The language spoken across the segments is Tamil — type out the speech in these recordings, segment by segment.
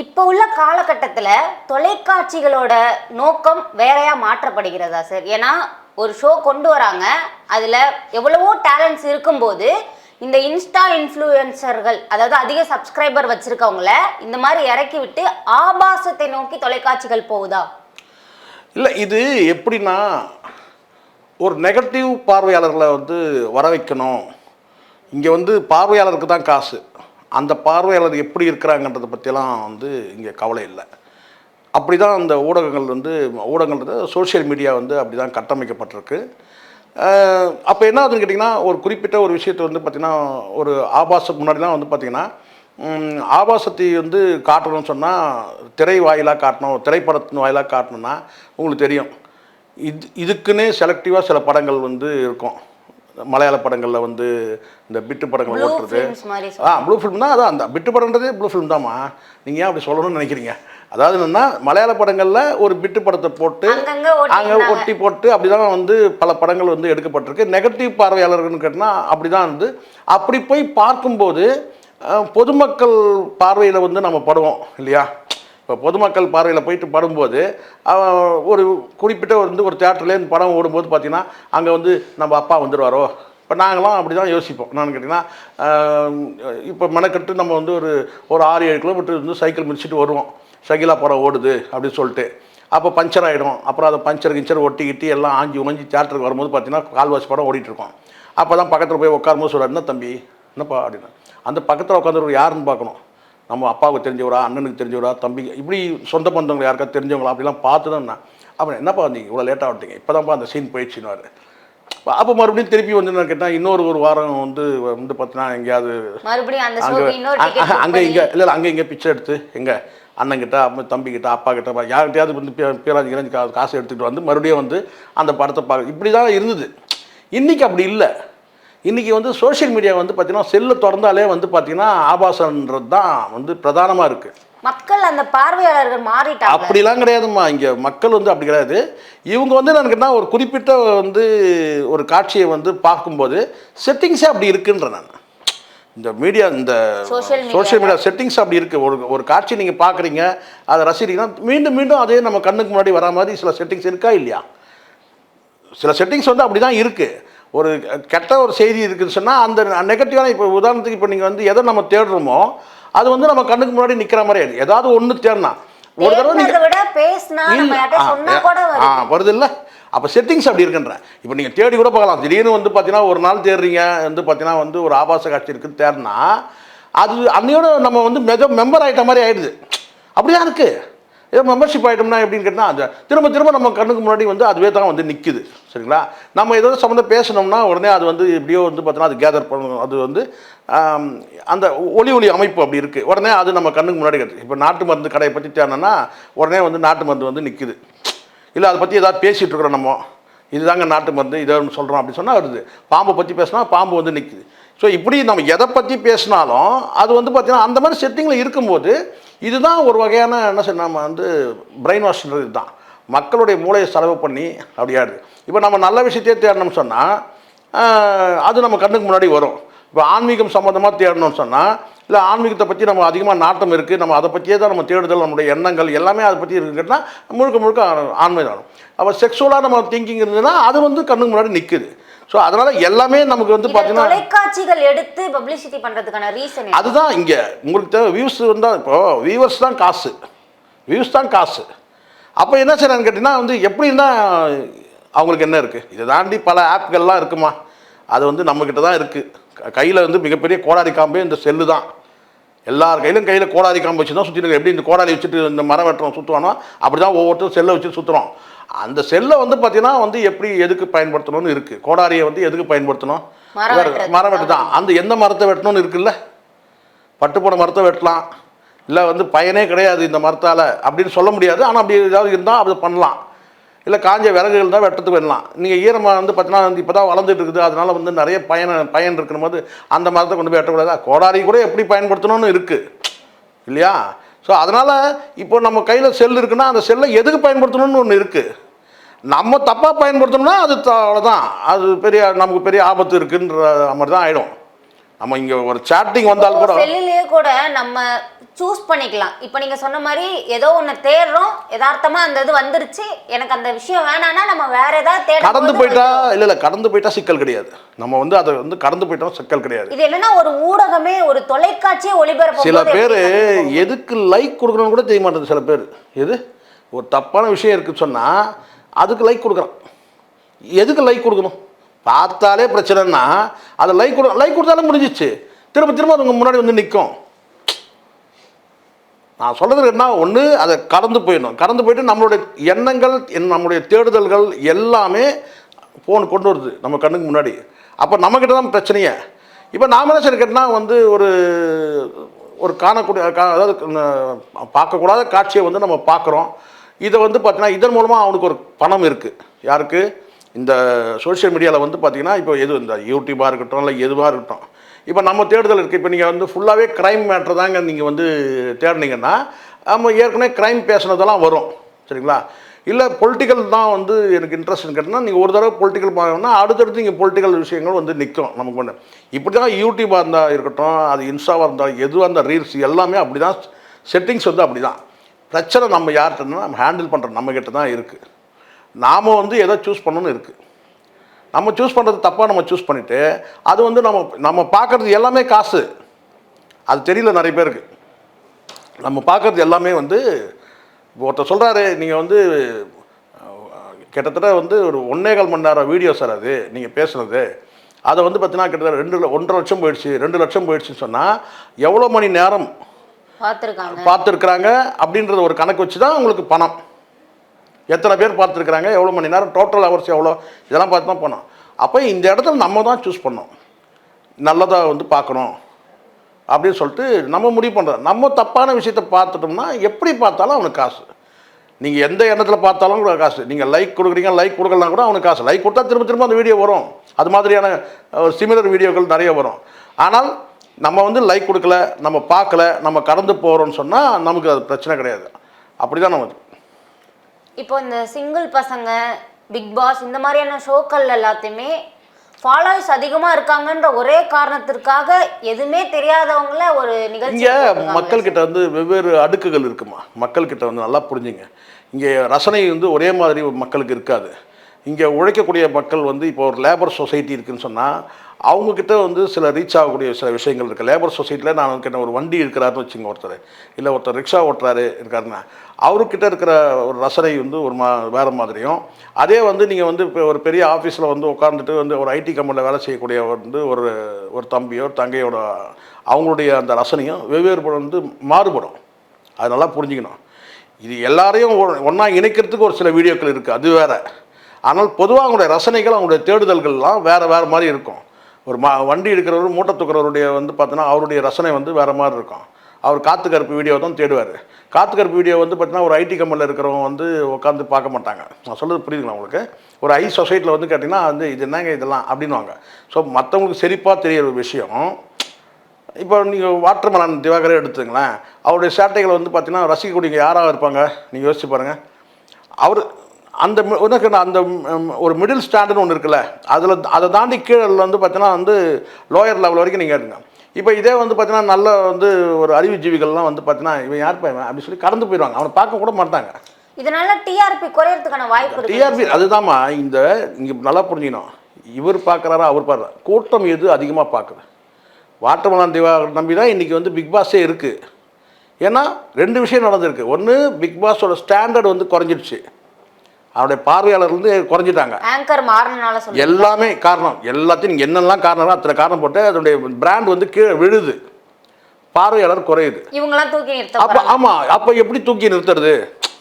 இப்போ உள்ள காலகட்டத்தில் தொலைக்காட்சிகளோட நோக்கம் வேறையா மாற்றப்படுகிறதா சார்? ஏன்னா ஒரு ஷோ கொண்டு வராங்க. அதில் எவ்வளவோ டேலண்ட்ஸ் இருக்கும்போது இந்த இன்ஸ்டா இன்ஃப்ளூயன்சர்கள் அதாவது அதிக சப்ஸ்கிரைபர் வச்சுருக்கவங்கள இந்த மாதிரி இறக்கி விட்டு ஆபாசத்தை நோக்கி தொலைக்காட்சிகள் போகுதா? இல்லை இது எப்படின்னா ஒரு நெகட்டிவ் பார்வையாளர்களை வந்து வர வைக்கணும் இங்கே வந்து பார்வையாளருக்கு தான் காசு. அந்த பார்வையாளர் எப்படி இருக்கிறாங்கன்றதை பற்றியெல்லாம் வந்து இங்கே கவலை இல்லை. அப்படி தான் அந்த ஊடகங்கள் வந்து ஊடகங்கள் சோஷியல் மீடியா வந்து அப்படி தான் கட்டமைக்கப்பட்டிருக்கு அப்போ என்ன ஆகுதுன்னு கேட்டிங்கன்னா ஒரு குறிப்பிட்ட ஒரு விஷயத்தை வந்து பார்த்திங்கன்னா ஒரு ஆபாசம் முன்னாடிலாம் வந்து பார்த்திங்கன்னா ஆபாசத்தை வந்து காட்டணும்னு சொன்னால் திரை வாயிலாக காட்டணும் திரைப்படத்தின் வாயிலாக காட்டணும்னா உங்களுக்கு தெரியும். இது இதுக்குன்னே செலக்டிவாக சில படங்கள் வந்து இருக்கும். மலையாள படங்களில் வந்து இந்த பிட்டு படங்கள் ஓட்டுறது. ஆ ப்ளூ ஃபிலிம் தான் அதான் அந்த பிட்டு படம்ன்றதே ப்ளூ ஃபிலிம் தாம்மா. நீங்கள் ஏன் அப்படி சொல்லணும்னு நினைக்கிறீங்க? அதாவது என்னென்னா மலையாள படங்களில் ஒரு பிட்டு படத்தை போட்டு அங்கே ஒட்டி போட்டு அப்படி தான் வந்து பல படங்கள் வந்து எடுக்கப்பட்டிருக்கு. நெகட்டிவ் பார்வையாளர்கள்னு கேட்டால் அப்படி தான் வந்து அப்படி போய் பார்க்கும்போது பொதுமக்கள் பார்வையில் வந்து நம்ம படுவோம் இல்லையா? இப்போ பொதுமக்கள் பார்வையில் போயிட்டு படும்போது ஒரு குறிப்பிட்ட வந்து ஒரு தேட்டர்லேருந்து படம் ஓடும்போது பார்த்திங்கன்னா அங்கே வந்து நம்ம அப்பா வந்துடுவாரோ இப்போ நாங்களாம் அப்படி தான் யோசிப்போம். என்னன்னு கேட்டிங்கன்னா இப்போ மெனக்கட்டு நம்ம வந்து ஒரு ஒரு ஆறு ஏழு கிலோமீட்டர் வந்து சைக்கிள் முடிச்சுட்டு வருவோம். சைக்கிளாக படம் ஓடுது அப்படின்னு சொல்லிட்டு. அப்போ பஞ்சர் ஆகிடும் அப்புறம் அதை பஞ்சர் கிஞ்சர் ஒட்டிக்கிட்டு எல்லாம் ஆஞ்சி உமைஞ்சி தேட்டருக்கு வரும்போது பார்த்தீங்கன்னா கால்வாசி படம் ஓடிட்டுருக்கோம் அப்போ தான் பக்கத்தில் போய் உட்காரும்போது சொல்கிறார் என்ன தம்பி? என்னப்பா? அப்படின்னு. அந்த பக்கத்தில் உட்காந்துருவர் யாருன்னு பார்க்கணும். நம்ம அப்பாவுக்கு தெரிஞ்சவரா அண்ணனுக்கு தெரிஞ்சவரா தம்பி இப்படி சொந்த பந்தவங்க யாருக்கா தெரிஞ்சவங்களா அப்படிலாம் பார்த்து தான் நான் அப்புறம் என்னப்பா வந்தீங்க? இவ்வளோ லேட்டாக வந்துட்டீங்க. இப்போ தான்ப்பா அந்த சீன் போயிடுச்சுன்னு அப்போ மறுபடியும் திருப்பி வந்து நான் கேட்டேன் இன்னொரு ஒரு வாரம் வந்து வந்து பார்த்தீங்கன்னா எங்கேயாவது அங்கே அங்கே இங்கே இல்லை இல்லை அங்கே இங்கே பிச்சை எடுத்து எங்கே? அண்ணங்கிட்ட அம்மா தம்பிக்கிட்ட அப்பா கிட்ட யார்கிட்டயாவது வந்து பே- பேராஞ்சி கிராஞ்சி காசு எடுத்துகிட்டு வந்து மறுபடியும் வந்து அந்த படத்தை பார்க்க இப்படி தான் இருந்தது. இன்றைக்கி அப்படி இல்லை. இன்றைக்கி வந்து சோஷியல் மீடியா வந்து பார்த்திங்கன்னா செல்லை திறந்தாலே வந்து பார்த்திங்கன்னா ஆபாசன்றது தான் வந்து பிரதானமாக இருக்குது மக்கள் அந்த பார்வையாளர்கள் மாறிட்டாங்க. அப்படிலாம் கிடையாதும்மா. இங்கே மக்கள் வந்து அப்படி கிடையாது. இவங்க வந்து எனக்கு என்ன ஒரு குறிப்பிட்ட வந்து ஒரு காட்சியை வந்து பார்க்கும்போது செட்டிங்ஸே அப்படி இருக்குன்ற நான். இந்த மீடியா இந்த சோஷியல் மீடியா செட்டிங்ஸ் அப்படி இருக்குது ஒரு ஒரு காட்சி நீங்கள் பார்க்குறீங்க அதை ரசிக்கிறீங்கன்னா மீண்டும் மீண்டும் அதே நம்ம கண்ணுக்கு முன்னாடி வரா மாதிரி சில செட்டிங்ஸ் இருக்கா இல்லையா? சில செட்டிங்ஸ் வந்து அப்படி தான் இருக்குது ஒரு கெட்ட ஒரு செய்தி இருக்குன்னு சொன்னால் அந்த நெகட்டிவான இப்போ உதாரணத்துக்கு இப்போ நீங்கள் வந்து எதை நம்ம தேடுறோமோ அது வந்து நம்ம கண்ணுக்கு முன்னாடி நிற்கிற மாதிரி ஆயிடுது. ஏதாவது ஒன்று தேடினா. ஒரு தடவை நீங்கள் வருது. இல்லை அப்போ செட்டிங்ஸ் அப்படி இருக்குன்றேன் இப்போ நீங்கள் தேடி கூட பார்க்கலாம். திடீர்னு வந்து பார்த்தீங்கன்னா ஒரு நாள் தேடுறீங்க வந்து பார்த்தீங்கன்னா வந்து ஒரு ஆபாச காட்சி இருக்குது தேடினா அது அன்னையோட நம்ம வந்து மெஜ மெம்பர் ஆகிட்ட மாதிரி ஆயிடுது. அப்படிதான் இருக்குது ஏதோ மெம்பர்ஷிப் ஆகிட்டோம்னா எப்படின்னு கேட்டால் அது திரும்ப திரும்ப நம்ம கண்ணுக்கு முன்னாடி வந்து அதுவே தான் வந்து நிற்குது சரிங்களா? நம்ம ஏதோ சம்மந்தம் பேசணும்னா உடனே அது வந்து எப்படியோ வந்து பார்த்தோன்னா அது கேதர் பண்ணணும். அது வந்து அந்த ஒளி ஒளி அமைப்பு அப்படி இருக்குது உடனே அது நம்ம கண்ணுக்கு முன்னாடி கட்டு இப்போ நாட்டு மருந்து கடையை பற்றி தேடணும்னா உடனே வந்து நாட்டு மருந்து வந்து நிற்குது இல்லை அதை பற்றி ஏதாவது பேசிகிட்டு இருக்கிறோம் நம்ம. இதுதாங்க நாட்டு மருந்து இதை சொல்கிறோம் அப்படின்னு சொன்னால் வருது. பாம்பை பற்றி பேசினா பாம்பு வந்து நிற்குது ஸோ இப்படி நம்ம எதை பற்றி பேசினாலும் அது வந்து பார்த்திங்கன்னா அந்த மாதிரி செட்டிங்கில் இருக்கும்போது இதுதான் ஒரு வகையான என்ன சொல்ல நம்ம வந்து பிரெயின் வாஷ்ன்றது இதுதான். மக்களுடைய மூளையை செலவு பண்ணி அப்படியாடுது இப்போ நம்ம நல்ல விஷயத்தையே தேடணும்னு சொன்னால் அது நம்ம கண்ணுக்கு முன்னாடி வரும். இப்போ ஆன்மீகம் சம்மந்தமாக தேடணும்னு சொன்னால் இல்லை ஆன்மீகத்தை பற்றி நம்ம அதிகமாக நாட்டம் இருக்குது நம்ம அதை பற்றியே தான் நம்ம தேடுதல் நம்முடைய எண்ணங்கள் எல்லாமே அதை பற்றி இருக்குன்னா முழுக்க முழுக்க ஆன்மீகம் அப்போ செக்ஸுவலாக நம்ம திங்கிங் இருந்ததுன்னா அது வந்து கண்ணுக்கு முன்னாடி நிற்குது ஸோ அதனால் எல்லாமே நமக்கு வந்து பார்த்தீங்கன்னா தொலைக்காட்சிகள் எடுத்து பப்ளிசிட்டி பண்றதுக்கான ரீசன் அதுதான் இங்கே உங்களுக்கு தேவை. வியூஸ் இருந்தால் இப்போ வியூவர்ஸ் தான் காசு. வியூஸ் தான் காசு. அப்போ என்ன செய்யறான்னு கேட்டிங்கன்னா வந்து எப்படின்னா அவங்களுக்கு என்ன இருக்குது இதை தாண்டி பல ஆப்கள்லாம் இருக்குமா? அது வந்து நம்மக்கிட்ட தான் இருக்குது கையில் வந்து மிகப்பெரிய கோடாரி காம்பே இந்த செல்லு தான். எல்லார் கையிலும் கையில் கோடாரி காம்பு வச்சு தான் சுற்றிட்டு எப்படி இந்த கோடாரி வச்சுட்டு இந்த மரம் வெட்டுறோம் சுற்றுவானோ அப்படி தான் ஒவ்வொருத்தரும் செல்லை வச்சு சுற்றுறோம் அந்த செல்லை வந்து பார்த்தீங்கன்னா வந்து எப்படி எதுக்கு பயன்படுத்தணும்னு இருக்குது கோடாரியை வந்து எதுக்கு பயன்படுத்தணும்? மரம் வெட்டு தான் அந்த எந்த மரத்தை வெட்டணும்னு இருக்குல்ல? பட்டுப்போன மரத்தை வெட்டலாம். இல்லை வந்து பயனே கிடையாது இந்த மரத்தால் அப்படின்னு சொல்ல முடியாது. ஆனால் அப்படி ஏதாவது இருந்தால் அதை பண்ணலாம். இல்லை காஞ்ச விறகுகள் தான் வெட்டத்துக்கு வரலாம் நீங்கள் ஈரமாக வந்து பார்த்தீங்கன்னா வந்து இப்போ தான் வளர்ந்துட்டு இருக்குது. அதனால வந்து நிறைய பயன் பயன் இருக்கிற போது அந்த மரத்தை கொண்டு போய் வெட்டக்கூடாதா. கோடாரி கூட எப்படி பயன்படுத்தணும்னு இருக்குது இல்லையா? ஸோ அதனால் இப்போ நம்ம கையில் செல் இருக்குன்னா அந்த செல்லை எதுக்கு பயன்படுத்தணும்னு ஒன்று இருக்குது நம்ம தப்பாக பயன்படுத்தணும்னா அது அவ்வளோதான் அது பெரிய நமக்கு பெரிய ஆபத்து இருக்குன்ற மாதிரி தான் ஆகிடும் நம்ம இங்கே ஒரு சாட்டிங் வந்தால் கூட செல்லுலயே கூட நம்ம சூஸ் பண்ணிக்கலாம். இப்போ நீங்க சொன்ன மாதிரி ஏதோ ஒண்ணு தேடுறோம். யதார்த்தமா அந்த இது வந்துருச்சு. எனக்கு அந்த விஷயம் வேணாம்னா நம்ம வேற ஏதாவது தேடும் கடந்து போயிட்டா இல்லை இல்லை கடந்து போயிட்டா சிக்கல் கிடையாது. நம்ம வந்து அதை வந்து கடந்து போயிட்டோம் சிக்கல் கிடையாது. இது என்னன்னா ஒரு ஊடகமே ஒரு தொலைக்காட்சியே ஒளிபரப்பும் சில பேர்? எதுக்கு லைக் கொடுக்கணும்னு கூட தெரிய மாட்டேங்குது சில பேர். எது? ஒரு தப்பான விஷயம் இருக்குன்னு சொன்னால் அதுக்கு லைக் கொடுக்குறான். எதுக்கு லைக் கொடுக்கணும்? பார்த்தாலே பிரச்சனைன்னா அதை லைக் கொடு லைக் கொடுத்தாலே முடிஞ்சிச்சு. திரும்ப திரும்ப அது முன்னாடி வந்து நிற்கும் நான் சொல்கிறது என்ன? ஒன்று அதை கடந்து போயிடணும். கடந்து போயிட்டு நம்மளுடைய எண்ணங்கள் என் நம்மளுடைய தேடுதல்கள் எல்லாமே ஃபோன் கொண்டு வருது நம்ம கண்ணுக்கு முன்னாடி. அப்போ நம்மக்கிட்ட தான் பிரச்சனையே. இப்போ நாம என்ன சரி கேட்டால் வந்து ஒரு ஒரு காணக்கூடிய கா- அதாவது பார்க்கக்கூடாத காட்சியை வந்து நம்ம பார்க்குறோம். இதை வந்து பார்த்தீங்கன்னா இதன் மூலமாக அவனுக்கு ஒரு பணம் இருக்குது யாருக்கு? இந்த சோஷியல் மீடியாவில் வந்து பார்த்தீங்கன்னா இப்போ எது இந்த யூடியூபாக இருக்கட்டும் இல்லை எதுவாக இருக்கட்டும். இப்போ நம்ம தேடுதல் இருக்குது இப்போ நீங்கள் வந்து ஃபுல்லாகவே க்ரைம் மேட்ரு தாங்க நீங்கள் வந்து தேடினீங்கன்னா நம்ம ஏற்கனவே க்ரைம் பேசுனதெல்லாம் வரும். சரிங்களா? இல்லை பொலிட்டிக்கல் தான் வந்து எனக்கு இன்ட்ரெஸ்ட்னு கேட்டால் நீங்கள் ஒரு தடவை பொலிட்டிக்கல் பார்க்கணும்னா அடுத்தடுத்து இங்கே பொலிட்டிக்கல் விஷயங்கள் வந்து நிற்கும் நமக்கு ஒன்று இப்படி தான் யூடியூபாக இருந்தால் இருக்கட்டும் அது இன்ஸ்டாவாக இருந்தால் எதுவாக இருந்தால் ரீல்ஸ் எல்லாமே அப்படி தான் செட்டிங்ஸ் வந்து அப்படி தான் பிரச்சனை நம்ம யார்கிட்டனா நம்ம ஹேண்டில் பண்ணுற நம்மக்கிட்ட தான் இருக்குது நாம் வந்து எதை சூஸ் பண்ணணும்னு இருக்குது நம்ம சூஸ் பண்ணுறது தப்பாக நம்ம சூஸ் பண்ணிவிட்டு அது வந்து நம்ம நம்ம பார்க்குறது எல்லாமே காசு. அது தெரியல நிறைய பேருக்கு. நம்ம பார்க்குறது எல்லாமே வந்து இப்போ ஒருத்தர் சொல்கிறாரு நீங்கள் வந்து கிட்டத்தட்ட வந்து ஒரு ஒன்னேகால் மணி நேரம் வீடியோ சார் அது நீங்கள் பேசுனது அதை வந்து பார்த்தீங்கன்னா கிட்டத்தட்ட ரெண்டு ஒன்றரை லட்சம் போயிடுச்சு ரெண்டு லட்சம் போயிடுச்சுன்னு சொன்னால் எவ்வளோ மணி நேரம் பார்த்துருக்காங்க. பார்த்துருக்குறாங்க அப்படின்றத ஒரு கணக்கு வச்சு தான் உங்களுக்கு பணம். எத்தனை பேர் பார்த்துருக்குறாங்க எவ்வளோ மணி நேரம் டோட்டல் ஹவர்ஸ் எவ்வளோ இதெல்லாம் பார்த்து தான் பணம் அப்போ இந்த இடத்துல நம்ம தான் சூஸ் பண்ணோம். நல்லதாக வந்து பார்க்கணும் அப்படின்னு சொல்லிட்டு நம்ம முடிவு பண்ணுறோம் நம்ம தப்பான விஷயத்தை பார்த்துட்டோம்னா எப்படி பார்த்தாலும் அவனுக்கு காசு. நீங்கள் எந்த எண்ணத்தில் பார்த்தாலும் கூட காசு. நீங்கள் லைக் கொடுக்குறீங்க லைக் கொடுக்கலாம் கூட அவனுக்கு காசு. லைக் கொடுத்தா திரும்ப திரும்ப அந்த வீடியோ வரும். அது மாதிரியான சிமிலர் வீடியோக்கள் நிறைய வரும். ஆனால் நம்ம வந்து லைக் கொடுக்கல நம்ம பார்க்கல நம்ம கடந்து போகிறோம்னு சொன்னால் நமக்கு அது பிரச்சனை கிடையாது. அப்படி தான் நம்ம இப்போ இந்த சிங்கிள் பசங்க பிக் பாஸ் இந்த மாதிரியான ஷோக்கள் எல்லாத்தையுமே ஃபாலோவர்ஸ் அதிகமா இருக்காங்கன்ற ஒரே காரணத்திற்காக எதுவுமே தெரியாதவங்கள ஒரு நிகழ்ச்சி இங்கே. மக்கள்கிட்ட வந்து வெவ்வேறு அடுக்குகள் இருக்குமா? மக்கள்கிட்ட வந்து நல்லா புரிஞ்சுங்க. இங்கே ரசனை வந்து ஒரே மாதிரி மக்களுக்கு இருக்காது. இங்கே உழைக்கக்கூடிய மக்கள் வந்து இப்போ ஒரு லேபர் சொசைட்டி இருக்குன்னு சொன்னால் அவங்கக்கிட்ட வந்து சில ரீச் ஆகக்கூடிய சில விஷயங்கள் இருக்குது லேபர் சொசைட்டியில் நான் கிட்ட ஒரு வண்டி இருக்கிறாருன்னு வச்சுங்க ஒருத்தர். இல்லை ஒருத்தர் ரிக்ஷா ஓட்டுறாரு இருக்காருன்னா அவர்கிட்ட இருக்கிற ஒரு ரசனை வந்து ஒரு மா வேறு மாதிரியும் அதே வந்து நீங்கள் வந்து இப்போ ஒரு பெரிய ஆஃபீஸில் வந்து உட்காந்துட்டு வந்து ஒரு ஐடி கம்பெனியில் வேலை செய்யக்கூடிய வந்து ஒரு ஒரு தம்பியோ தங்கையோட அவங்களுடைய அந்த ரசனையும் வெவ்வேறு வந்து மாறுபடும். அது நல்லா புரிஞ்சுக்கணும். இது எல்லாரையும் ஒன்றா இணைக்கிறதுக்கு ஒரு சில வீடியோக்கள் இருக்குது அது வேறு. ஆனால் பொதுவாக அவங்களுடைய ரசனைகள் அவங்களுடைய தேடுதல்கள்லாம் வேறு வேறு மாதிரி இருக்கும். ஒரு மா வண்டி எடுக்கிறவர் மூட்டை தூக்குறவருடைய வந்து பார்த்தோன்னா அவருடைய ரசனை வந்து வேறு மாதிரி இருக்கும். அவர் காத்து கருப்பு வீடியோ தான் தேடுவார். காத்து கருப்பு வீடியோ வந்து பார்த்தீங்கன்னா ஒரு ஐடி கம்பெனியில் இருக்கிறவங்க வந்து உட்காந்து பார்க்க மாட்டாங்க. நான் சொல்கிறது புரியுதுங்களா உங்களுக்கு? ஒரு ஐ சொசைட்டியில் வந்து கேட்டிங்கன்னா வந்து இது என்னங்க இதெல்லாம் அப்படின்னுவாங்க. ஸோ மற்றவங்களுக்கு செழிப்பாக தெரியிற ஒரு விஷயம் இப்போ நீங்கள் வாட்டர் மலான் திவாகரே எடுத்துங்களேன் அவருடைய சேட்டைகளை வந்து பார்த்தீங்கன்னா ரசிக்கக்கூடியவங்க யாராக இருப்பாங்க? நீங்கள் யோசிச்சு பாருங்கள் அவர் அந்த உனக்கு அந்த ஒரு மிடில் ஸ்டாண்டர்ட்னு ஒன்று இருக்குல்ல அதில் அதை தாண்டி கீழே வந்து பார்த்தீங்கன்னா வந்து லோயர் லெவல் வரைக்கும் நீங்கள் இருங்க இப்போ இதே வந்து பார்த்தீங்கன்னா நல்ல வந்து ஒரு அறிவுஜீவிகள்லாம் வந்து பார்த்தீங்கன்னா இவன் யார் பையன் அப்படி சொல்லி கடந்து போயிடுவாங்க அவனை பார்க்க கூட மாட்டாங்க. இதனால டிஆர்பி குறையறதுக்கான வாய்ப்பு டிஆர்பி அதுதாம்மா இந்த இங்கே நல்லா புரிஞ்சுக்கணும். இவர் பார்க்குறாரா அவர் பார்க்குறாரு? கூட்டம் எது அதிகமாக பார்க்குது? வாட்டர்மலான் திவா நம்பி தான் இன்றைக்கி வந்து பிக் பாஸே இருக்குது ஏன்னா ரெண்டு விஷயம் நடந்திருக்கு. ஒன்று பிக் பாஸோட ஸ்டாண்டர்ட் வந்து குறைஞ்சிடுச்சு. அவருடைய பார்வையாளர் வந்து குறைஞ்சிட்டாங்க. ஆங்கர் மாறினால எல்லாமே காரணம். எல்லாத்தையும் நீங்கள் என்னெல்லாம் காரணம் அத்தனை காரணம் போட்டு அதனுடைய பிராண்ட் வந்து கீழே விழுது. பார்வையாளர் குறையுது. இவங்கெல்லாம் தூக்கி நிறுத்த அப்போ ஆமாம் அப்போ எப்படி தூக்கி நிறுத்துறது?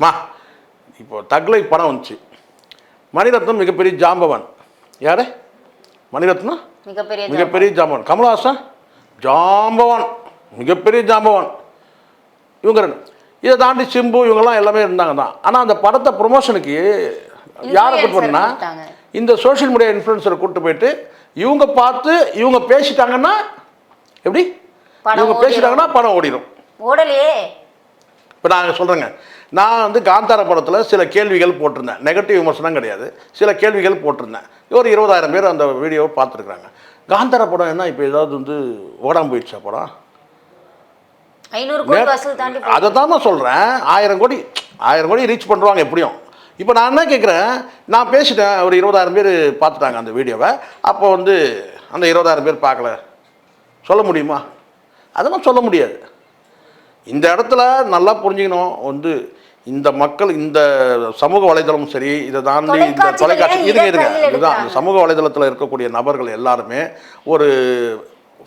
மா இப்போ தக்லை படம் வந்துச்சு. மணிரத்னம் மிகப்பெரிய ஜாம்பவான். யாரு? மணிரத்னம் மிகப்பெரிய. மிகப்பெரிய ஜாம்பவான். கமலஹாசன்? ஜாம்பவான். மிகப்பெரிய ஜாம்பவான். இவங்க ரெண்டு. இதை தாண்டி சிம்பு இவங்கெல்லாம் எல்லாமே இருந்தாங்க தான் ஆனால் அந்த படத்தை ப்ரொமோஷனுக்கு யாரை கூட்டு போனா. இந்த சோஷியல் மீடியா இன்ஃப்ளூயன்சரை கூட்டு போயிட்டு இவங்க பார்த்து இவங்க பேசிட்டாங்கன்னா எப்படி? இவங்க. பேசிட்டாங்கன்னா படம் ஓடிடும் ஓடலையே. இப்போ நான் சொல்கிறேங்க நான் வந்து காந்தார படத்தில் சில கேள்விகள் போட்டிருந்தேன். நெகட்டிவ் விமர்சனம் கிடையாது. சில கேள்விகள் போட்டிருந்தேன். ஒரு இருபதாயிரம் பேர் அந்த வீடியோவை பார்த்துருக்குறாங்க. காந்தார படம் என்ன? இப்போ ஏதாவது வந்து ஓடாமல் போயிடுச்சா படம்? ஐநூறு கோடி வசூல் தாண்டி போகுது. அதை தான் நான் சொல்கிறேன் ஆயிரம் கோடி ஆயிரம் கோடி ரீச் பண்ணுவாங்க எப்படியும். இப்போ நான் என்ன கேட்குறேன் நான் பேசிட்டேன். ஒரு இருபதாயிரம் பேர் பார்த்துட்டாங்க அந்த வீடியோவை. அப்போ வந்து அந்த இருபதாயிரம் பேர் பார்க்கல. சொல்ல முடியுமா? அதெல்லாம் சொல்ல முடியாது. இந்த இடத்துல நல்லா புரிஞ்சுக்கணும். வந்து இந்த மக்கள் இந்த சமூக வலைதளமும் சரி இதை தாண்டி இந்த தொலைக்காட்சி இருங்க. இருங்க இதுதான். அந்த. சமூக வலைதளத்தில் இருக்கக்கூடிய நபர்கள் எல்லாருமே ஒரு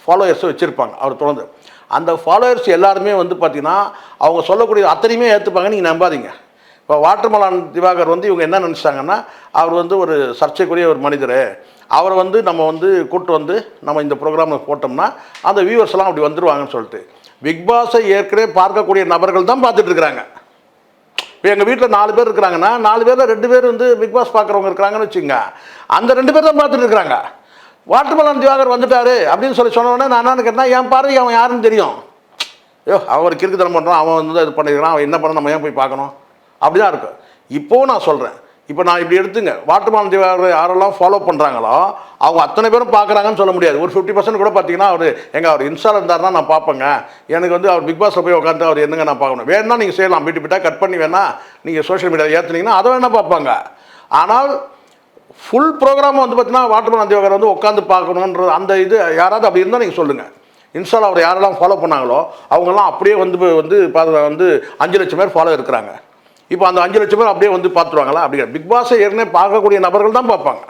ஃபாலோயர்ஸை வச்சுருப்பாங்க. அவர் தொடர்ந்து அந்த ஃபாலோயர்ஸ் எல்லாருமே வந்து பார்த்திங்கன்னா அவங்க சொல்லக்கூடிய அத்தனையுமே ஏற்றுப்பாங்க நீங்கள் நம்பாதீங்க. இப்போ வாட்டர்மலான் திவாகர் வந்து இவங்க என்ன நினச்சிட்டாங்கன்னா அவர் வந்து ஒரு சர்ச்சைக்குரிய ஒரு மனிதர். அவரை வந்து நம்ம வந்து கூட்டு வந்து நம்ம இந்த ப்ரோக்ராமில் போட்டோம்னா அந்த வியூவர்ஸ்லாம் அப்படி வந்துடுவாங்கன்னு சொல்லிட்டு. பிக் பாஸை ஏற்கனவே பார்க்கக்கூடிய நபர்கள் தான் பார்த்துட்டு இருக்கிறாங்க. இப்போ எங்கள் வீட்டில் நாலு பேர் இருக்கிறாங்கன்னா நாலு பேரில் ரெண்டு பேர் வந்து பிக் பாஸ் பார்க்குறவங்க இருக்கிறாங்கன்னு வச்சுங்க அந்த ரெண்டு பேர் தான் பார்த்துட்டு இருக்கிறாங்க. வாட்டர்மலன் திவாகர் வந்துட்டாரு அப்படின்னு சொல்லி சொன்னோடனே நான் என்னன்னு கேட்டேன் என் பார்வைக்கு அவன் யாருன்னு தெரியும். ஐயோ அவன் கிறுக்குத்தனம் பண்ணுறான் அவன் வந்து இது பண்ணிக்கிறான் அவன் என்ன பண்ண நம்ம ஏன் போய் பார்க்கணும்? அப்படி தான் இருக்கும் இப்போவும் நான் சொல்கிறேன் இப்போ நான் இப்படி எடுத்துங்க. வாட்டர்மலன் திவாகர் யாரெல்லாம் ஃபாலோ பண்ணுறாங்களோ அவங்க அத்தனை பேரும் பார்க்குறாங்கன்னு சொல்ல முடியாது. ஒரு ஃபிஃப்டி பர்சன்ட் கூட பார்த்தீங்கன்னா அவர் எங்கள் அவர் இன்ஸ்டால் இருந்தார்னா நான் பார்ப்பேங்க. எனக்கு வந்து அவர் பிக் பாஸில் போய் உட்காந்து அவர் என்னங்க நான் பார்க்கணும்? வேணா நீங்கள் செய்யலாம். பிட்டு பிட்டா கட் பண்ணி வேணா நீங்கள் சோஷியல் மீடியாவில் ஏற்றுனீங்கன்னா அதை வேணால் பார்ப்பாங்க. ஆனால் ஃபுல் ப்ரோக்ராம் வந்து பார்த்தீங்கன்னா வாட்டர்மேன் திவாகர் வந்து உட்காந்து பார்க்கணுன்ற அந்த இது யாராவது அப்படி இருந்தால் நீங்கள் சொல்லுங்கள் இன்ஸ்டால் அவர் யாரெல்லாம் ஃபாலோ பண்ணாங்களோ அவங்கெல்லாம் அப்படியே வந்து வந்து பா- வந்து அஞ்சு லட்சம் பேர் ஃபாலோ இருக்கிறாங்க. இப்போ அந்த அஞ்சு லட்சம் பேர் அப்படியே வந்து பார்த்துருவாங்களா? அப்படி பிக் பாஸை ஏற்கனவே பார்க்கக்கூடிய நபர்கள் தான் பார்ப்பாங்க.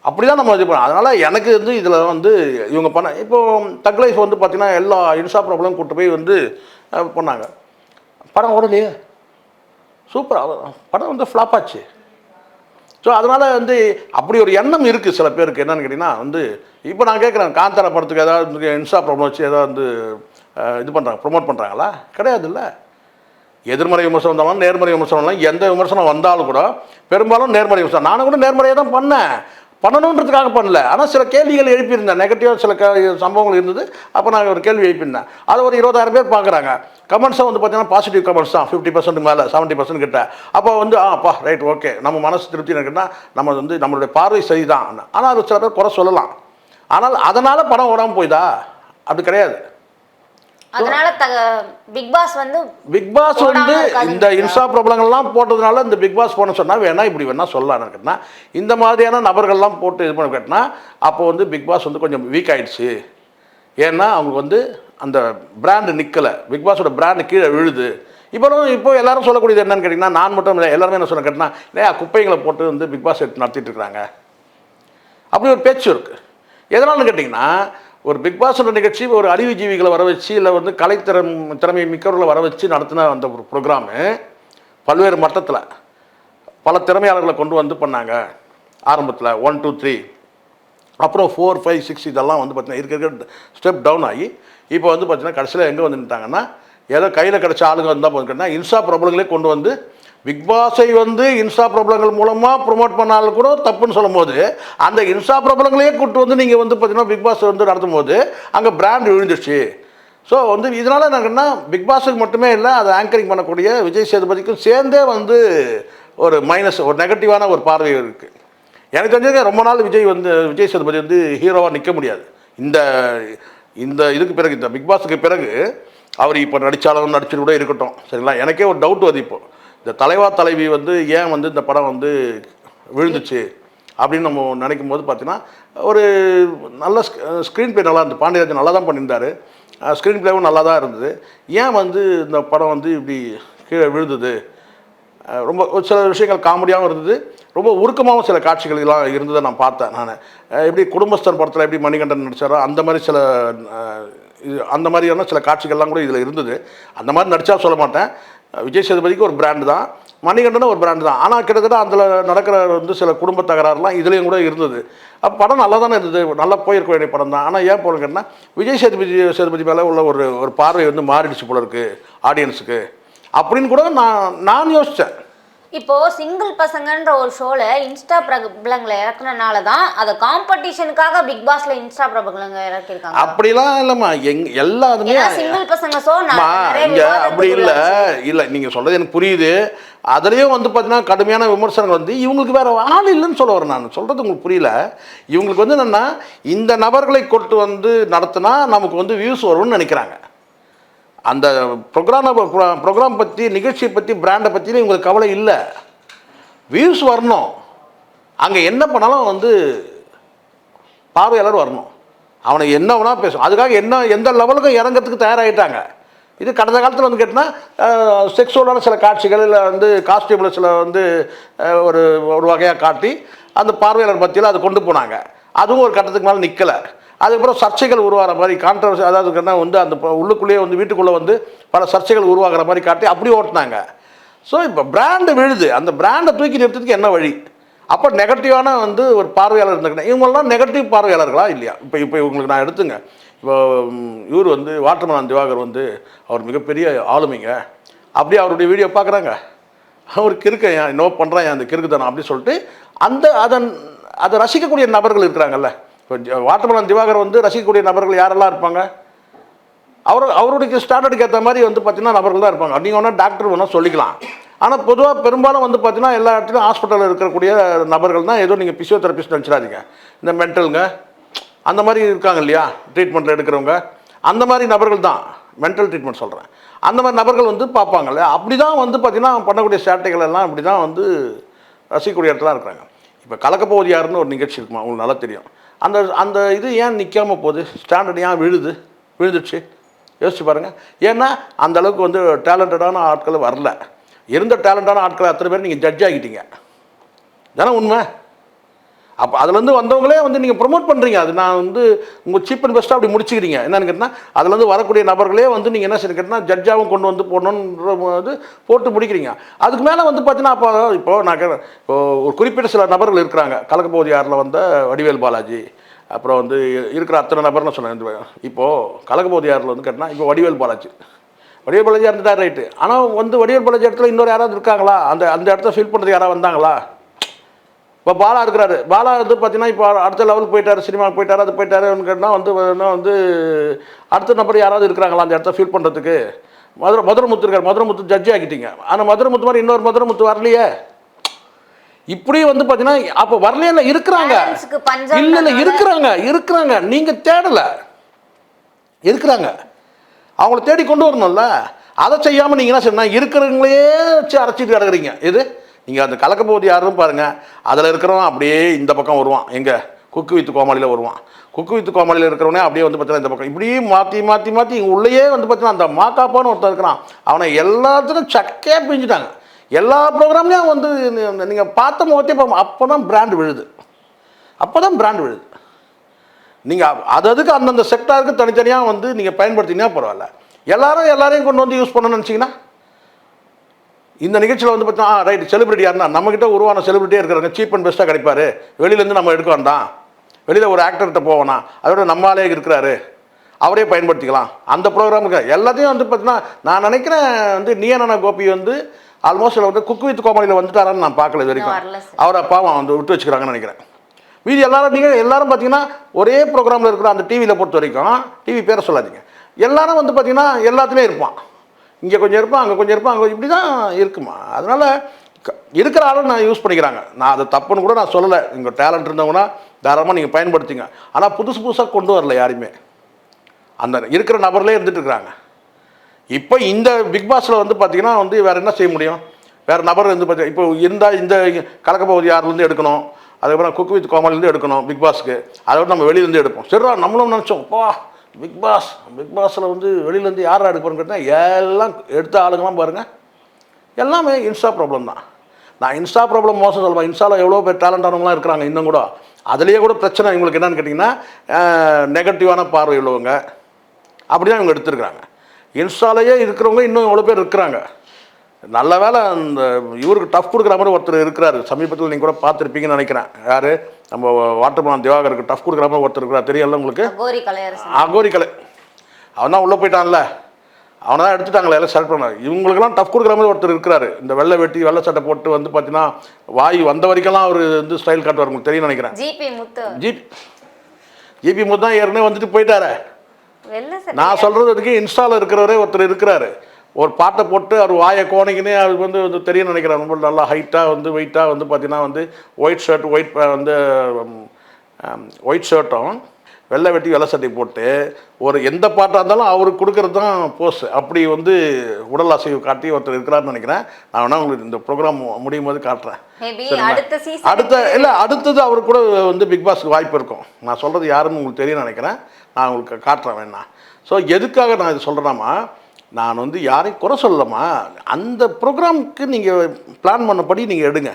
அப்படி தான் நம்ம இது பண்ணோம். அதனால் எனக்கு வந்து இதில் வந்து இவங்க பண்ண இப்போ தக் லைஃப் வந்து பார்த்தீங்கன்னா எல்லா இன்ஸ்டா ப்ராப்ளம் கூட்டு போய் வந்து பண்ணாங்க. படம் ஓடலையே? சூப்பர். படம் வந்து ஃப்ளாப் ஆச்சு. ஸோ அதனால் வந்து அப்படி ஒரு எண்ணம் இருக்குது சில பேருக்கு. என்னென்னு கேட்டிங்கன்னா வந்து இப்போ நான் கேட்குறேன் காந்தாரா படத்துக்கு ஏதாவது இன்ஸ்டா ப்ராப்ளம் வச்சு ஏதாவது வந்து இது பண்ணுறாங்க ப்ரொமோட் பண்ணுறாங்களா கிடையாது இல்லை எதிர்மறை விமர்சனம் வந்தாலும் நேர்மறை விமர்சனம் எந்த விமர்சனம் வந்தாலும் கூட பெரும்பாலும் நேர்மறை விமர்சனம். நானும் கூட நேர்மறையாக தான் பண்ணேன். பண்ணணுன்றதுக்காக பண்ணல. ஆனால் சில கேள்விகள் எழுப்பியிருந்தேன். நெகட்டிவாக சில க சம்பவங்கள் இருந்தது. அப்போ நான் ஒரு கேள்வி எழுப்பியிருந்தேன். அது ஒரு இருபதாயிரம் பேர் பார்க்குறாங்க. கமெண்ட்ஸாக வந்து பார்த்தீங்கன்னா பாசிட்டிவ் கமெண்ட்ஸ் தான். ஃபிஃப்டி பர்சன்ட் மேலே செவன்ட்டி பர்சன்ட் கிட்ட. அப்போ வந்து ஆப்பா ரைட் ஓகே நம்ம மனசு திருப்தி இருக்குன்னா நம்ம வந்து நம்மளுடைய பார்வை சரிதான். ஆனால் அது சில பேர் குறை சொல்லலாம். ஆனால் அதனால் பணம் ஓடாமல் போய்தா? அப்படி கிடையாது. அதனால பிக் பாஸ் வந்து பிக் பாஸ் வந்து இந்த இன்ஸ்டா ப்ராப்ளங்கள்லாம் போட்டதுனால இந்த பிக் பாஸ் போன சொன்னால் வேணா இப்படி வேணா சொல்லலாம் கேட்டினா இந்த மாதிரியான நபர்கள்லாம் போட்டு இது பண்ண கேட்டினா அப்போ வந்து பிக் பாஸ் வந்து கொஞ்சம் வீக் ஆயிடுச்சு. ஏன்னா அவங்க வந்து அந்த பிராண்டு நிற்கலை பிக் பாஸோட பிராண்டு கீழே விழுது. இப்போ இப்போ எல்லாரும் சொல்லக்கூடியது என்னன்னு கேட்டிங்கன்னா நான் மட்டும் இல்லை எல்லாருமே என்ன சொல்ல கேட்டினா இல்லையா குப்பைங்களை போட்டு வந்து பிக் பாஸ் நடத்திட்டு இருக்கிறாங்க அப்படி ஒரு பேச்சு இருக்குது எதனால்னு கேட்டிங்கன்னா ஒரு பிக் பாஸோட நிகழ்ச்சி ஒரு அறிவுஜீவிகளை வர வச்சு இல்லை வந்து கலைத்திறம் திறமை மிக்கவர்களை வர வச்சு நடத்தின அந்த ஒரு ப்ரோக்ராமு பல்வேறு மட்டத்தில் பல திறமையாளர்களை கொண்டு வந்து பண்ணாங்க. ஆரம்பத்தில் ஒன் டூ த்ரீ அப்புறம் ஃபோர் ஃபைவ் சிக்ஸ் இதெல்லாம் வந்து பார்த்தீங்கன்னா இருக்க இருக்க ஸ்டெப் டவுன் ஆகி இப்போ வந்து பார்த்தீங்கன்னா கடைசியில் எங்கே வந்து நின்ட்டாங்கன்னா ஏதோ கையில் கிடச்ச ஆளுங்க வந்தால் போதுன்னா இன்ஸ்டா பிரபலங்களே கொண்டு வந்து பிக்பாஸை வந்து இன்ஸ்டா பிரபலங்கள் மூலமாக ப்ரொமோட் பண்ணாலும் கூட தப்புன்னு சொல்லும் போது அந்த இன்ஸ்டா பிரபலங்களையே கூட்டு வந்து நீங்கள் வந்து பார்த்தீங்கன்னா பிக்பாஸ் வந்து நடத்தும் போது அங்கே பிராண்ட் விழுந்துருச்சு. ஸோ வந்து இதனால் என்னன்னா பிக்பாஸுக்கு மட்டுமே இல்லை அதை ஆங்கரிங் பண்ணக்கூடிய விஜய் சேதுபதிக்கும் சேர்ந்தே வந்து ஒரு மைனஸ் ஒரு நெகட்டிவான ஒரு பார்வை இருக்குது எனக்கு தெரிஞ்சது ரொம்ப நாள் விஜய் வந்து விஜய் சேதுபதி வந்து ஹீரோவாக நிற்க முடியாது. இந்த இந்த இதுக்கு பிறகு இந்த பிக்பாஸுக்கு பிறகு அவர் இப்போ நடித்தாலும் நடிச்சுட்டு கூட இருக்கட்டும். சரிங்களா? எனக்கே ஒரு டவுட் வருது இப்போ. இந்த தலைவா தலைவி வந்து ஏன் வந்து இந்த படம் வந்து விழுந்துச்சு அப்படின்னு நம்ம நினைக்கும் போது பார்த்தீங்கன்னா ஒரு நல்ல ஸ்க்ரீன் பிளே நல்லா இருந்தது பாண்டியராஜன் நல்லா தான் பண்ணியிருந்தார். ஸ்க்ரீன் பிளேவும் நல்லா தான் இருந்தது. ஏன் வந்து இந்த படம் வந்து இப்படி கீழே விழுந்தது? ரொம்ப ஒரு சில விஷயங்கள் காமெடியாகவும் இருந்தது. ரொம்ப உருக்கமாகவும் சில காட்சிகள் எல்லாம் இருந்ததை நான் பார்த்தேன் நான். எப்படி குடும்பஸ்தர் படத்தில் எப்படி மணிகண்டன் நடித்தாரோ அந்த மாதிரி சில இது அந்த மாதிரியான சில காட்சிகள்லாம் கூட இதில் இருந்தது. அந்த மாதிரி நடித்தா சொல்ல மாட்டேன். விஜய் சேதுபதிக்கு ஒரு பிராண்டு தான் மணிகண்டனும் ஒரு பிராண்டு தான். ஆனால் கிட்டத்தட்ட அதில் நடக்கிற வந்து சில குடும்ப தகராறுலாம் இதுலேயும் கூட இருந்தது. அப்போ படம் நல்லா தானே இருந்தது நல்லா போயிருக்க வேண்டிய படம் தான். ஆனால் ஏன் போகிறேன்னா விஜய் சேதுபதி சேதுபதி மேலே உள்ள ஒரு ஒரு பார்வை வந்து மாறிடுச்சு போல இருக்குது ஆடியன்ஸுக்கு அப்படின்னு கூட நான் நான் யோசித்தேன் இப்போ சிங்கிள் பசங்கன்ற ஒரு ஷோல இன்ஸ்டா பிரபலங்களை இறக்குனனால தான் அதை காம்படிஷனுக்காக பிக் பாஸ்ல இன்ஸ்டா பிரபலங்களை இறக்கிருக்காங்க அப்படிலாம் இல்லைம்மா. எங் எல்லாருமே சிங்கிள் பசங்க ஷோ இங்க அப்படி இல்லை. இல்லை நீங்கள் சொல்கிறது எனக்கு புரியுது. அதுலேயும் வந்து பார்த்தீங்கன்னா கடுமையான விமர்சனங்கள் வந்து இவங்களுக்கு வேற ஆள் இல்லைன்னு சொல்ல வரேன் நான். சொல்கிறது உங்களுக்கு புரியல. இவங்களுக்கு வந்து என்னென்னா இந்த நபர்களை கொண்டு வந்து நடத்தினா நமக்கு வந்து வியூஸ் வரும்னு நினைக்கிறாங்க. அந்த ப்ரோக்ராம் ப்ரோக்ராம் பற்றி நிகழ்ச்சியை பற்றி பிராண்டை பற்றி உங்களுக்கு கவலை இல்லை. வியூஸ் வரணும். அங்கே என்ன பண்ணாலும் வந்து பார்வையாளர் வரணும். அவனை என்ன வேணா பேசும். அதுக்காக என்ன எந்த லெவலுக்கும் இறங்கிறதுக்கு தயாராகிட்டாங்க இது கடந்த காலத்தில் வந்து கேட்டால் செக்ஸுவலான சில காட்சிகள் இல்லை வந்து காஸ்டியூமில் சில வந்து ஒரு ஒரு வகையாக காட்டி அந்த பார்வையாளர் பற்றியில் அதை கொண்டு போனாங்க. அதுவும் ஒரு கட்டத்துக்கு மேலே நிற்கலை அதுக்கப்புறம் சர்ச்சைகள் உருவாகிற மாதிரி கான்ட்ரவர்சி அதாவது வந்து அந்த உள்ளுக்குள்ளேயே வந்து வீட்டுக்குள்ளே வந்து பல சர்ச்சைகள் உருவாகிற மாதிரி காட்டி அப்படி ஓட்டினாங்க. ஸோ இப்போ பிராண்டு விழுது. அந்த பிராண்டை தூக்கி நிறுத்ததுக்கு என்ன வழி? அப்போ நெகட்டிவான வந்து ஒரு பார்வையாளர் இருந்தாங்க இவங்கெல்லாம் நெகட்டிவ் பார்வையாளர்களா இல்லையா? இப்போ இப்போ இவங்களுக்கு நான் எடுத்துங்க. இப்போ இவர் வந்து வாட்டர்மலான் திவாகர் வந்து அவர் மிகப்பெரிய ஆளுமைங்க. அப்படியே அவருடைய வீடியோ பார்க்குறாங்க. அவர் கிறுக்க ஏன் என்னவோ பண்ணுறான் அந்த கிறுக்குத்தனம் அப்படின்னு சொல்லிட்டு அந்த அதன் அதை ரசிக்கக்கூடிய நபர்கள் இருக்கிறாங்கல்ல. இப்போ ஜ- திவாகர் வந்து ரசிக்கக்கூடிய நபர்கள் யாரெல்லாம் இருப்பாங்க? அவர் அவருடைய ஸ்டாண்டர்டுக்கு ஏற்ற மாதிரி வந்து பார்த்தீங்கன்னா நபர்கள் தான் இருப்பாங்க. நீங்கள் ஒன்றா டாக்டர் வேணால் சொல்லிக்கலாம். ஆனால் பொதுவாக பெரும்பாலும் வந்து பார்த்தீங்கன்னா எல்லா இடத்துலையும் ஹாஸ்பிட்டலில் இருக்கக்கூடிய நபர்கள் தான் ஏதோ நீங்கள் பிசியோதெரபிஸ்ட் நினச்சிடாதீங்க. இந்த மென்டலுங்க அந்த மாதிரி இருக்காங்க இல்லையா? ட்ரீட்மெண்ட்டில் எடுக்கிறவங்க. அந்த மாதிரி நபர்கள் தான். மென்டல் ட்ரீட்மெண்ட் சொல்கிறேன் அந்த மாதிரி நபர்கள் வந்து பார்ப்பாங்கல்ல அப்படி தான் வந்து பார்த்தீங்கன்னா பண்ணக்கூடிய சேட்டைகள் எல்லாம் அப்படி தான் வந்து ரசிக்கக்கூடிய இடத்துல இருக்கிறாங்க. இப்போ கலக்கப்போவது யாருன்னு ஒரு நிகழ்ச்சி இருக்குமா? உங்களுக்கு நல்லா தெரியும். அந்த அந்த இது ஏன் நிற்காம போகுது? ஸ்டாண்டர்ட் ஏன் விழுது? விழுந்துச்சு யோசிச்சு பாருங்கள் ஏன்னா அந்த அளவுக்கு வந்து டேலண்டடான ஆட்கள் வரல. இருந்த டேலண்டான ஆட்களை அத்தனை பேர் நீங்கள் ஜட்ஜ் ஆகிட்டீங்க. தானே உண்மை? அப்போ அதுலேருந்து வந்தவங்களே வந்து நீங்கள் ப்ரொமோட் பண்ணுறீங்க அது நான் வந்து உங்கள் சீப் அண்ட் பெஸ்ட்டாக அப்படி முடிச்சுக்கிறீங்க. என்னன்னு கேட்டால் அதுலேருந்து வரக்கூடிய நபர்களே வந்து நீங்கள் என்ன செய்ய கேட்டால் ஜட்ஜாகவும் கொண்டு வந்து போடணுன்ற போது போட்டு முடிக்கிறீங்க. அதுக்கு மேலே வந்து பார்த்தீங்கன்னா அப்போ இப்போ நான் கேட்குறேன் ஒரு குறிப்பிட்ட சில நபர்கள் இருக்கிறாங்க. கலக்கப்போது யாரில் வந்த வடிவேல் பாலாஜி அப்புறம் வந்து இருக்கிற அத்தனை நபர்னு சொன்னேன். இந்த இப்போது கலக்கப்போது யாரில் வந்து கேட்டால் இப்போ வடிவேல் பாலாஜி. வடிவேல் பாலாஜி இருந்துட்டார் ரைட்டு. ஆனால் வந்து வடிவேல் பாலாஜி இடத்துல இன்னொரு யாராவது இருக்காங்களா? அந்த அந்த இடத்த ஃபீல் பண்ணுறது யாராவது வந்தாங்களா? இப்போ பாலா இருக்கிறாரு. பாலா வந்து பார்த்தீங்கன்னா இப்போ அடுத்த லெவலுக்கு போயிட்டாரு சினிமாவுக்கு போயிட்டாரு அது போயிட்டாருன்னு கேட்டால் வந்து வந்து அடுத்த நபர் யாராவது இருக்கிறாங்களா அந்த இடத்த ஃபீல் பண்ணுறதுக்கு மதுரை மதுரமுத்து இருக்கார் மதுரமுத்து ஜட்ஜி ஆக்கிட்டீங்க ஆனால் மதுரமுத்து மாதிரி இன்னொரு மதுரமுத்து வரலையே. இப்படியும் வந்து பார்த்தீங்கன்னா அப்போ வரலையே இல்லை இருக்கிறாங்க. இல்லை இல்லை இருக்கிறாங்க இருக்கிறாங்க. நீங்கள் தேடலை. இருக்கிறாங்க. அவங்கள தேடி கொண்டு வரணும்ல. அதை செய்யாமல் நீங்கள் என்ன செய்யணும்? இருக்கிறவங்களே வச்சு அரைச்சிட்டு கிடக்குறீங்க. இது நீங்கள் அந்த கலக்க போகுது யாரும் பாருங்கள் அதில் இருக்கிறவன் அப்படியே இந்த பக்கம் வருவான். எங்கே? குக்கு வித்து கோமாளியில் வருவான். குக்கு வித்து கோமாளியில் இருக்கிறவனே அப்படியே வந்து பார்த்தீங்கன்னா இந்த பக்கம். இப்படியே மாற்றி மாற்றி மாற்றி இங்கே உள்ளேயே வந்து பார்த்தீங்கன்னா அந்த மாக்காப்பான்னு ஒருத்தர் இருக்கிறான். அவனை எல்லாத்துக்கும் சக்கையாக பிஞ்சிட்டாங்க எல்லா ப்ரோக்ராம்லேயும் வந்து நீங்கள் பார்த்த முகத்தே இப்போ அப்போ தான் பிராண்ட் விழுது. அப்போ தான் பிராண்ட் விழுது நீங்கள் அது அதுக்கு அந்தந்த செக்டாருக்கு தனித்தனியாக வந்து நீங்கள் பயன்படுத்தினா பரவாயில்ல. எல்லாரும் எல்லாரையும் கொண்டு வந்து யூஸ் பண்ணணும்னு நினச்சிங்கன்னா இந்த நிகழ்ச்சியில் வந்து பார்த்தா ரைட் செலிபிரிட்டி யாருன்னா நம்மக்கிட்ட உருவான செலிபிரிட்டியே இருக்கிறாங்க சீப் அண்ட் பெஸ்ட்டாக கிடைப்பாரு. வெளியிலேருந்து நம்ம எடுக்க வேண்டாம். வெளியில் ஒரு ஆக்டர்கிட்ட போவோனா அதோட நம்மளாலே இருக்கிறாரு. அவரே பயன்படுத்திக்கலாம். அந்த ப்ரோக்ராமுக்கு எல்லாத்தையும் வந்து பார்த்தீங்கன்னா நான் நினைக்கிறேன் வந்து நீயனான கோபி வந்து ஆல்மோஸ்ட் வந்து குக் வித் கோமாளியில் வந்துட்டாரான்னு நான் பார்க்கல இது வரைக்கும். அவரை பாவம் வந்து விட்டு வச்சுக்கிறாங்கன்னு நினைக்கிறேன். மீதி எல்லாரும் நீங்கள் எல்லாரும் பார்த்தீங்கன்னா ஒரே ப்ரோக்ராமில் இருக்கிற அந்த டிவியில் பொறுத்த வரைக்கும் டிவி பேரை சொல்லாதீங்க. எல்லாரும் வந்து பார்த்தீங்கன்னா எல்லாத்துலேயும் இருப்பான். இங்கே கொஞ்சம் இருப்பான் அங்கே கொஞ்சம் இருப்பான் அங்கே இப்படி தான் இருக்குமா? அதனால் க- இருக்கிற ஆளும் நான் யூஸ் பண்ணிக்கிறாங்க. நான் அதை தப்புன்னு கூட நான் சொல்லலை. உங்கள் டேலண்ட் இருந்தவங்கன்னா தாராளமாக நீங்கள் பயன்படுத்திங்க. ஆனால் புதுசு புதுசாக கொண்டு வரல யாருமே. அந்த இருக்கிற நபர்லேயே இருந்துட்டு இருக்கிறாங்க இப்போ இந்த பிக் பாஸில் வந்து பார்த்தீங்கன்னா வந்து வேறு என்ன செய்ய முடியும்? வேறு நபர் வந்து பார்த்தீங்க இப்போ இருந்தால் இந்த கலக்கப்பகுதி யார்லேருந்து எடுக்கணும். அதுக்கப்புறம் குக் வித் கோமாளிலேருந்து எடுக்கணும் பிக் பாஸ்க்கு அதை விட நம்ம வெளியிலேருந்து எடுப்போம். சரிடா நம்மளும் நினச்சோம் அப்பா பிக் பாஸ் பிக் பாஸில் வந்து வெளியிலேருந்து யார் எடுப்போம்னு கேட்டால் எல்லாம் எடுத்த ஆளுங்கலாம் பாருங்கள் எல்லாமே இன்ஸ்டா ப்ராப்ளம் தான். நான் இன்ஸ்டா ப்ராப்ளம் மோசம் சொல்லுவேன் இன்ஸ்டாவில் எவ்வளோ பேர் டேலண்டானவங்களாம் இருக்கிறாங்க இன்னும் கூட. அதுலேயே கூட பிரச்சனை இவங்களுக்கு என்னன்னு கேட்டிங்கன்னா நெகட்டிவான பார்வை உள்ளவங்க. அப்படி தான் இவங்க எடுத்துருக்குறாங்க. இன்ஸ்டாலேயே இருக்கிறவங்க இன்னும் எவ்வளோ பேர் இருக்கிறாங்க. நல்ல வேலை அந்த இவருக்கு டஃப் கொடுக்குற மாதிரி ஒருத்தர் இருக்கிறாரு. சமீபத்தில் நீங்கள் கூட பார்த்துருப்பீங்கன்னு நினைக்கிறேன். யார்? நம்ம வாட்டர்மலான் திவாகருக்கு டஃப் கொடுக்குற மாதிரி ஒருத்தர் இருக்கிறார். தெரியல உங்களுக்கு? அகோரி கலை. அவன் தான் உள்ளே போயிட்டான்ல. அவனை தான் எடுத்துட்டாங்களே எல்லாம் செலக்ட் பண்ண இவங்களுக்கெல்லாம் டஃப் கொடுக்குற மாதிரி ஒருத்தர் இருக்கிறாரு. இந்த வெள்ளை வெட்டி வெள்ளை சட்டை போட்டு வந்து பார்த்தீங்கன்னா வாய் வந்த வரைக்கும்லாம் அவர் வந்து ஸ்டைல் காட்டுவார் உங்களுக்கு தெரியும் நினைக்கிறேன். GP Muthu. GP GP Muthu தான் ஏற்கனவே வந்துட்டு போயிட்டாரே. நான் சொல்கிறது வரைக்கும் இன்ஸ்டாவில் இருக்கிறவரே ஒருத்தர் இருக்கிறாரு. ஒரு பாட்டை போட்டு அவர் வாயை கோணிக்கினே அவருக்கு வந்து வந்து தெரியும் நினைக்கிறேன். ரொம்ப நல்லா ஹைட்டாக வந்து வெயிட்டாக வந்து பார்த்தீங்கன்னா வந்து ஒயிட் ஷர்ட் ஒயிட் வந்து ஒயிட் ஷர்ட்டும் வெள்ளை வெட்டி வெள்ளை சட்டை போட்டு ஒரு எந்த பாட்டாக இருந்தாலும் அவருக்கு கொடுக்கறது தான் போஸ் அப்படி வந்து உடல் அசைவு காட்டி ஒருத்தர் இருக்கிறாருன்னு நினைக்கிறேன். நான் வேணா உங்களுக்கு இந்த ப்ரோக்ராம் முடியும் போது காட்டுறேன்? அடுத்த இல்லை அடுத்தது அவருக்கு கூட வந்து பிக் பாஸ்க்கு வாய்ப்பு இருக்கும். நான் சொல்கிறது யாருன்னு உங்களுக்கு தெரியும் நினைக்கிறேன். நான் உங்களுக்கு காட்டுறேன் வேணா. ஸோ எதுக்காக நான் இது சொல்கிறேன்னாமா நான் வந்து யாரையும் குறை சொல்லலாமா அந்த ப்ரோக்ராமுக்கு நீங்கள் பிளான் பண்ணபடி நீங்கள் எடுங்க.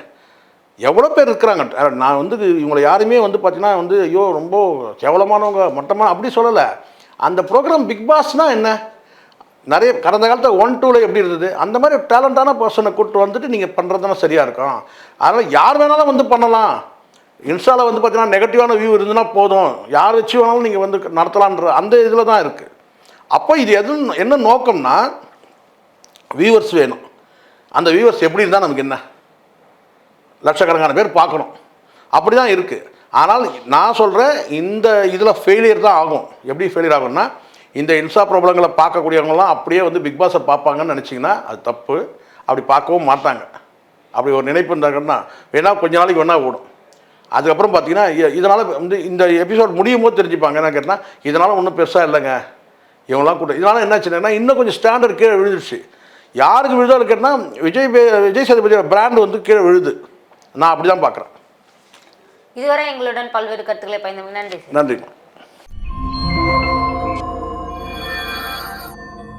எவ்வளோ பேர் இருக்கிறாங்க? நான் வந்து இவங்களை யாருமே வந்து பார்த்தீங்கன்னா வந்து ஐயோ ரொம்ப கேவலமானவங்க மட்டமான அப்படி சொல்லலை. அந்த ப்ரோக்ராம் பிக் பாஸ்னால் என்ன? நிறைய கடந்த காலத்தில் ஒன் டூவில் எப்படி இருந்தது? அந்த மாதிரி டேலண்டான பர்சனை கூப்பிட்டு வந்துட்டு நீங்கள் பண்ணுறது தானே சரியாக இருக்கும். அதனால் யார் வேணாலும் வந்து பண்ணலாம். இன்ஸ்டாவில் வந்து பார்த்தீங்கன்னா நெகட்டிவான வியூ இருந்துன்னா போதும். யார் வச்சு வேணாலும் நீங்கள் வந்து நடத்தலான்ற அந்த இதில் தான் இருக்குது அப்போ இது எது என்ன நோக்கம்னா வியூவர்ஸ் வேணும். அந்த வியூவர்ஸ் எப்படி இருந்தால் நமக்கு என்ன? லட்சக்கணக்கான பேர் பார்க்கணும். அப்படி தான் இருக்குது ஆனால் நான் சொல்கிறேன் இந்த இதில் ஃபெயிலியர் தான் ஆகும். எப்படி ஃபெயிலியர் ஆகும்னா இந்த இன்ஸ்டா பிரபலங்களை பார்க்கக்கூடியவங்களாம் அப்படியே வந்து பிக் பாஸை பார்ப்பாங்கன்னு நினச்சிங்கன்னா அது தப்பு. அப்படி பார்க்கவும் மாட்டாங்க. அப்படி ஒரு நினைப்பு இருந்தாங்கன்னா வேணால் கொஞ்ச நாளைக்கு வேணால் ஓடும். அதுக்கப்புறம் பார்த்தீங்கன்னா இதனால் வந்து இந்த எபிசோட் முடியும் போது தெரிஞ்சுப்பாங்க. என்ன கேட்டால் இதனால் ஒன்றும் பெருசாக இல்லைங்க. இவங்களாம் கூட இதனால் என்னாச்சுன்னா இன்னும் கொஞ்சம் ஸ்டாண்டர்ட் கீழே விழுந்துருச்சு. யாருக்கு விழுதோ கேட்டால் விஜய் விஜய் சேதுபதியோட பிராண்ட் வந்து கீழே விழுது. நான் அப்படி தான் பார்க்குறேன். இதுவரை எங்களுடன் பல்வேறு கருத்துக்களை பயந்து நன்றி நன்றிம்மா